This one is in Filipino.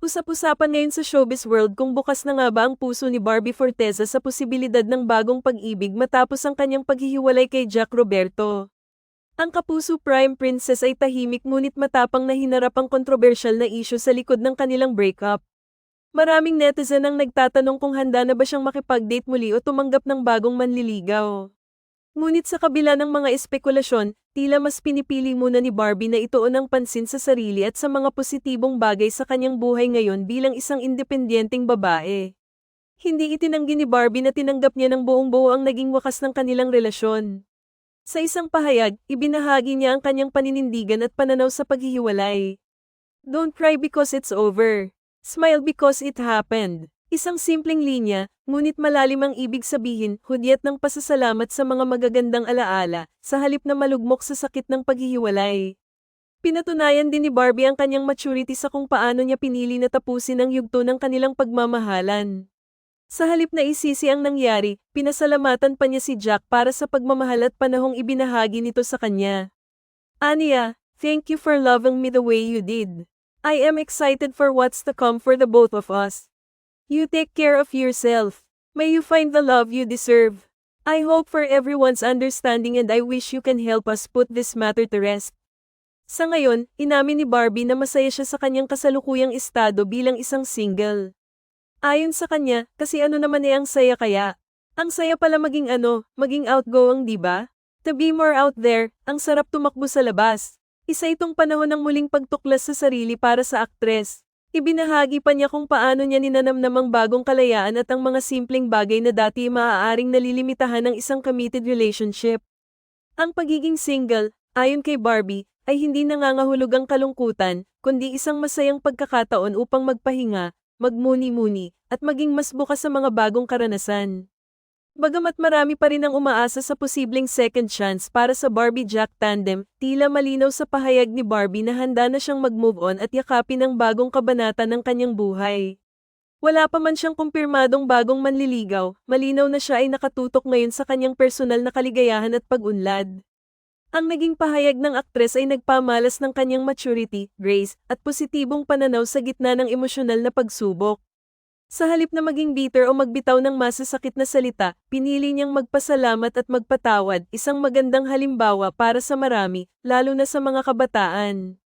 Usap-usapan ngayon sa showbiz world kung bukas na nga ba ang puso ni Barbie Forteza sa posibilidad ng bagong pag-ibig matapos ang kanyang paghihiwalay kay Jack Roberto. Ang kapuso Prime Princess ay tahimik ngunit matapang na hinarap ang kontrobersyal na isyu sa likod ng kanilang breakup. Maraming netizen ang nagtatanong kung handa na ba siyang makipag-date muli o tumanggap ng bagong manliligaw. Ngunit sa kabila ng mga espekulasyon, tila mas pinipili muna ni Barbie na ituon ang pansin sa sarili at sa mga positibong bagay sa kanyang buhay ngayon bilang isang independenteng babae. Hindi itinanggi ni Barbie na tinanggap niya ng buong buo ang naging wakas ng kanilang relasyon. Sa isang pahayag, ibinahagi niya ang kanyang paninindigan at pananaw sa paghihiwalay. Don't cry because it's over. Smile because it happened. Isang simpleng linya, ngunit malalim ang ibig sabihin, hudyat ng pasasalamat sa mga magagandang alaala, sa halip na malugmok sa sakit ng paghihiwalay. Pinatunayan din ni Barbie ang kanyang maturity sa kung paano niya pinili na tapusin ang yugto ng kanilang pagmamahalan. Sa halip na isisi ang nangyari, pinasalamatan pa niya si Jack para sa pagmamahal at panahong ibinahagi nito sa kanya. Anya, thank you for loving me the way you did. I am excited for what's to come for the both of us. You take care of yourself. May you find the love you deserve. I hope for everyone's understanding and I wish you can help us put this matter to rest. Sa ngayon, inamin ni Barbie na masaya siya sa kanyang kasalukuyang estado bilang isang single. Ayon sa kanya, kasi ano naman eh ang saya kaya? Ang saya pala maging ano, maging outgoing di ba? To be more out there, ang sarap tumakbo sa labas. Isa itong panahon ng muling pagtuklas sa sarili para sa aktres. Ibinahagi pa niya kung paano niya ninanamnam ang bagong kalayaan at ang mga simpleng bagay na dati maaaring nalilimitahan ng isang committed relationship. Ang pagiging single, ayon kay Barbie, ay hindi nangangahulog ang kalungkutan, kundi isang masayang pagkakataon upang magpahinga, magmuni-muni, at maging mas bukas sa mga bagong karanasan. Bagamat marami pa rin ang umaasa sa posibleng second chance para sa Barbie-Jack tandem, tila malinaw sa pahayag ni Barbie na handa na siyang mag-move on at yakapin ang bagong kabanata ng kanyang buhay. Wala pa man siyang kumpirmadong bagong manliligaw, malinaw na siya ay nakatutok ngayon sa kanyang personal na kaligayahan at pag-unlad. Ang naging pahayag ng aktres ay nagpamalas ng kanyang maturity, grace, at positibong pananaw sa gitna ng emosyonal na pagsubok. Sa halip na maging bitter o magbitaw ng masasakit na salita, pinili niyang magpasalamat at magpatawad, isang magandang halimbawa para sa marami, lalo na sa mga kabataan.